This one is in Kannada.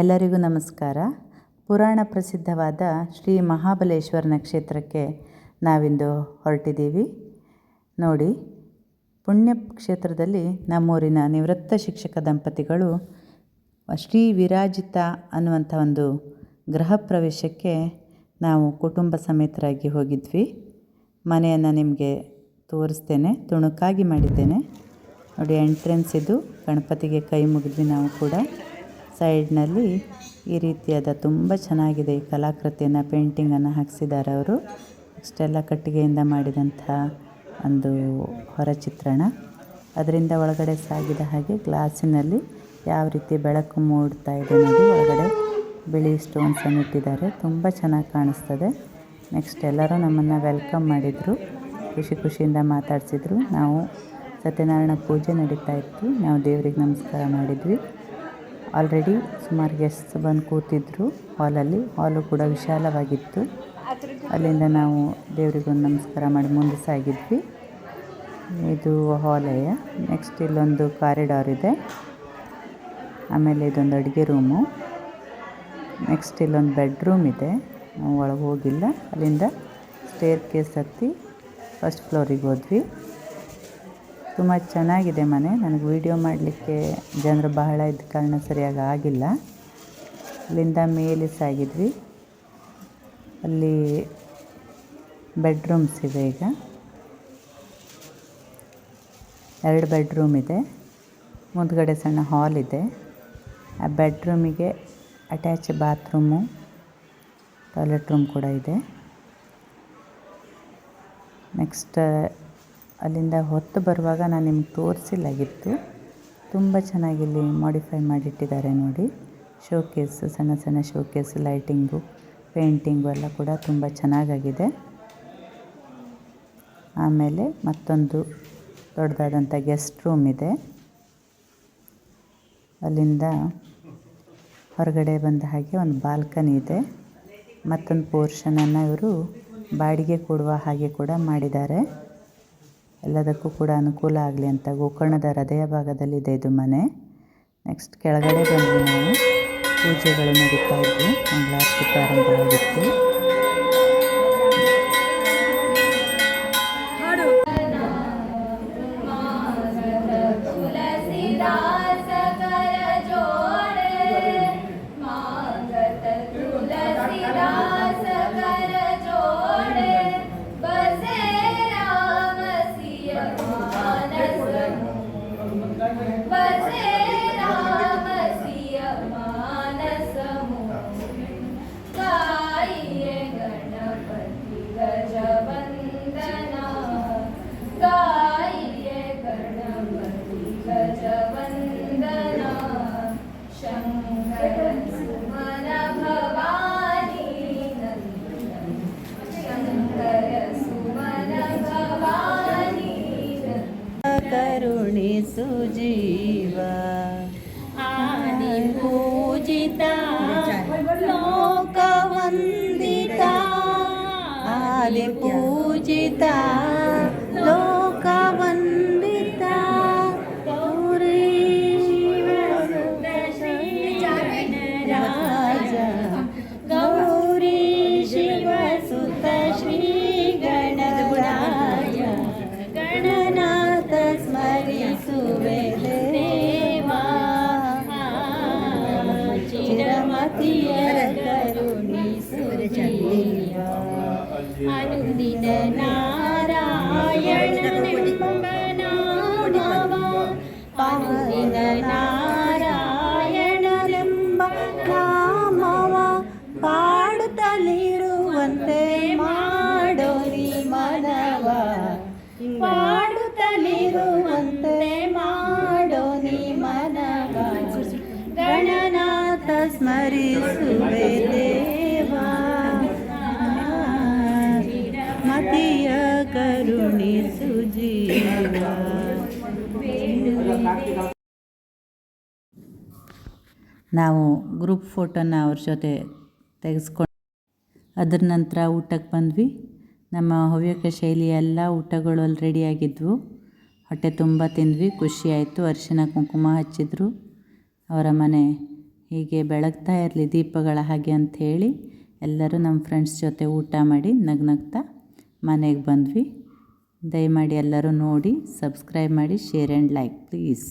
ಎಲ್ಲರಿಗೂ ನಮಸ್ಕಾರ. ಪುರಾಣ ಪ್ರಸಿದ್ಧವಾದ ಶ್ರೀ ಮಹಾಬಲೇಶ್ವರನ ಕ್ಷೇತ್ರಕ್ಕೆ ನಾವಿಂದು ಹೊರಟಿದ್ದೀವಿ. ನೋಡಿ, ಪುಣ್ಯ ಕ್ಷೇತ್ರದಲ್ಲಿ ನಮ್ಮೂರಿನ ನಿವೃತ್ತ ಶಿಕ್ಷಕ ದಂಪತಿಗಳು ಶ್ರೀ ವಿರಾಜಿತ ಅನ್ನುವಂಥ ಒಂದು ಗೃಹ ಪ್ರವೇಶಕ್ಕೆ ನಾವು ಕುಟುಂಬ ಸಮೇತರಾಗಿ ಹೋಗಿದ್ವಿ. ಮನೆಯನ್ನು ನಿಮಗೆ ತೋರಿಸ್ತೇನೆ, ತುಣುಕಾಗಿ ಮಾಡಿದ್ದೇನೆ. ನೋಡಿ, ಎಂಟ್ರೆನ್ಸ್ ಇದು, ಗಣಪತಿಗೆ ಕೈ ಮುಗಿದ್ವಿ ನಾವು ಕೂಡ. ಸೈಡ್ನಲ್ಲಿ ಈ ರೀತಿಯಾದ ತುಂಬ ಚೆನ್ನಾಗಿದೆ ಈ ಕಲಾಕೃತಿಯನ್ನು, ಪೇಂಟಿಂಗನ್ನು ಹಾಕ್ಸಿದ್ದಾರೆ ಅವರು. ಇಷ್ಟೆಲ್ಲ ಕಟ್ಟಿಗೆಯಿಂದ ಮಾಡಿದಂಥ ಒಂದು ಹೊರ ಚಿತ್ರಣ. ಅದರಿಂದ ಒಳಗಡೆ ಸಾಗಿದ ಹಾಗೆ ಗ್ಲಾಸಿನಲ್ಲಿ ಯಾವ ರೀತಿ ಬೆಳಕು ಮೂಡ್ತಾ ಇದೆ ನೋಡಿ, ಒಳಗಡೆ ಬಿಳಿ ಸ್ಟೋನ್ಸನ್ನು ಇಟ್ಟಿದ್ದಾರೆ. ತುಂಬ ಚೆನ್ನಾಗಿ ಕಾಣಿಸ್ತದೆ. ನೆಕ್ಸ್ಟ್ ಎಲ್ಲರೂ ನಮ್ಮನ್ನು ವೆಲ್ಕಮ್ ಮಾಡಿದರು. ಖುಷಿ ಖುಷಿಯಿಂದ ಮಾತಾಡಿಸಿದ್ರು. ನಾವು ಸತ್ಯನಾರಾಯಣ ಪೂಜೆ ನಡೀತಾ ಇತ್ತು. ನಾವು ದೇವರಿಗೆ ನಮಸ್ಕಾರ ಮಾಡಿದ್ವಿ. ಆಲ್ರೆಡಿ ಸುಮಾರು ಗೆಸ್ಟ್ ಬಂದು ಕೂತಿದ್ರು ಹಾಲಲ್ಲಿ ಹಾಲು ಕೂಡ ವಿಶಾಲವಾಗಿತ್ತು. ಅಲ್ಲಿಂದ ನಾವು ದೇವರಿಗೊಂದು ನಮಸ್ಕಾರ ಮಾಡಿ ಮುಂದೆ ಸಾಗಿದ್ವಿ. ಇದು ಹಾಲೆಯ ನೆಕ್ಸ್ಟ್ ಇಲ್ಲೊಂದು ಕಾರಿಡಾರ್ ಇದೆ. ಆಮೇಲೆ ಇದೊಂದು ಅಡುಗೆ ರೂಮು ನೆಕ್ಸ್ಟ್ ಇಲ್ಲೊಂದು ಬೆಡ್ರೂಮ್ ಇದೆ. ನಾವು ಒಳಗೆ ಹೋಗಿಲ್ಲ. ಅಲ್ಲಿಂದ ಸ್ಟೇರ್ ಕೇಸ್ ಹತ್ತಿ ಫಸ್ಟ್ ಫ್ಲೋರಿಗೆ ಹೋದ್ವಿ. ತುಂಬ ಚೆನ್ನಾಗಿದೆ ಮನೆ. ನನಗೆ ವೀಡಿಯೋ ಮಾಡಲಿಕ್ಕೆ ಜನರು ಬಹಳ ಇದ್ದ ಕಾರಣ ಸರಿಯಾಗಿ ಆಗಿಲ್ಲ. ಅಲ್ಲಿಂದ ಮೇಲೆ ಸಾಗಿದ್ವಿ. ಅಲ್ಲಿ ಬೆಡ್ರೂಮ್ಸ್ ಇದೆ ಈಗ. ಎರಡು ಬೆಡ್ರೂಮ್ ಇದೆ. ಮುಂದ್ಗಡೆ ಸಣ್ಣ ಹಾಲ್ ಇದೆ. ಆ ಬೆಡ್ರೂಮಿಗೆ ಅಟ್ಯಾಚ್ ಬಾತ್ರೂಮು ಟಾಯ್ಲೆಟ್ ರೂಮ್ ಕೂಡ ಇದೆ. ನೆಕ್ಸ್ಟ್ ಅಲ್ಲಿಂದ ಹೊತ್ತು ಬರುವಾಗ ನಾನು ನಿಮ್ಗೆ ತೋರಿಸಿಲ್ಲಾಗಿತ್ತು. ತುಂಬ ಚೆನ್ನಾಗಿ ಇಲ್ಲಿ ಮಾಡಿಫೈ ಮಾಡಿಟ್ಟಿದ್ದಾರೆ ನೋಡಿ. ಶೋಕೇಸು ಸಣ್ಣ ಸಣ್ಣ ಶೋಕೇಸು ಲೈಟಿಂಗು ಪೇಂಟಿಂಗು ಎಲ್ಲ ಕೂಡ ತುಂಬ ಚೆನ್ನಾಗಾಗಿದೆ. ಆಮೇಲೆ ಮತ್ತೊಂದು ದೊಡ್ಡದಾದಂಥ ಗೆಸ್ಟ್ ರೂಮ್ ಇದೆ. ಅಲ್ಲಿಂದ ಹೊರಗಡೆ ಬಂದ ಹಾಗೆ ಒಂದು ಬಾಲ್ಕನಿ ಇದೆ. ಮತ್ತೊಂದು ಪೋರ್ಷನನ್ನು ಇವರು ಬಾಡಿಗೆ ಕೊಡುವ ಹಾಗೆ ಕೂಡ ಮಾಡಿದ್ದಾರೆ. ಎಲ್ಲದಕ್ಕೂ ಕೂಡ ಅನುಕೂಲ ಆಗಲಿ ಅಂತ ಗೋಕರ್ಣದ ಹೃದಯ ಭಾಗದಲ್ಲಿದೆ ಇದು ಮನೆ. ನೆಕ್ಸ್ಟ್ ಕೆಳಗಡೆ ಬಂದು ನಾವು ಪೂಜೆಗಳು ನಡೀತಾ ಇದ್ವಿ. ಮಂಗಳಾರತಿ ಪ್ರಾರಂಭವಾಗಿತ್ತು. కరుణిసు జీవ ఆది పూజిత లోకవందిత ఆది పూజిత లో ಅನುದಿನ ನಾರಾಯಣ ನಾಮವ ಅನುದಿನ ನಾರಾಯಣನೆಂಬ ನಾಮವ ಪಾಡುತ್ತಲಿರುವಂತೆ ಮಾಡೋ ನೀ ಮನವ. ಪಾಡುತ್ತಲಿರುವಂತೆ ಮಾಡೋ ನೀ ಮನವ. ಗಣನಾಥ ಸ್ಮರಿಸುವೆ ನಾವು ಗ್ರೂಪ್ ಫೋಟೋನ ಅವ್ರ ಜೊತೆ ತೆಗೆಸ್ಕೊಂಡು ಅದರ ನಂತರ ಊಟಕ್ಕೆ ಬಂದ್ವಿ. ನಮ್ಮ ಹವ್ಯಕ ಶೈಲಿ ಎಲ್ಲ ಊಟಗಳು ಅಲ್ಲಿ ರೆಡಿಯಾಗಿದ್ವು ಹೊಟ್ಟೆ ತುಂಬ ತಿಂದ್ವಿ, ಖುಷಿ ಆಯಿತು. ಅರಿಶಿನ ಕುಂಕುಮ ಹಚ್ಚಿದ್ರು. ಅವರ ಮನೆ ಹೀಗೆ ಬೆಳಗ್ತಾ ಇರಲಿ, ದೀಪಗಳ ಹಾಗೆ ಅಂಥೇಳಿ ಎಲ್ಲರೂ ನಮ್ಮ ಫ್ರೆಂಡ್ಸ್ ಜೊತೆ ಊಟ ಮಾಡಿ ನಗ್ನಗ್ತಾ ಮನೆಗೆ ಬಂದ್ವಿ. ದಯಮಾಡಿ ಎಲ್ಲರೂ ನೋಡಿ ಸಬ್ಸ್ಕ್ರೈಬ್ ಮಾಡಿ ಶೇರ್ ಆ್ಯಂಡ್ ಲೈಕ್ ಪ್ಲೀಸ್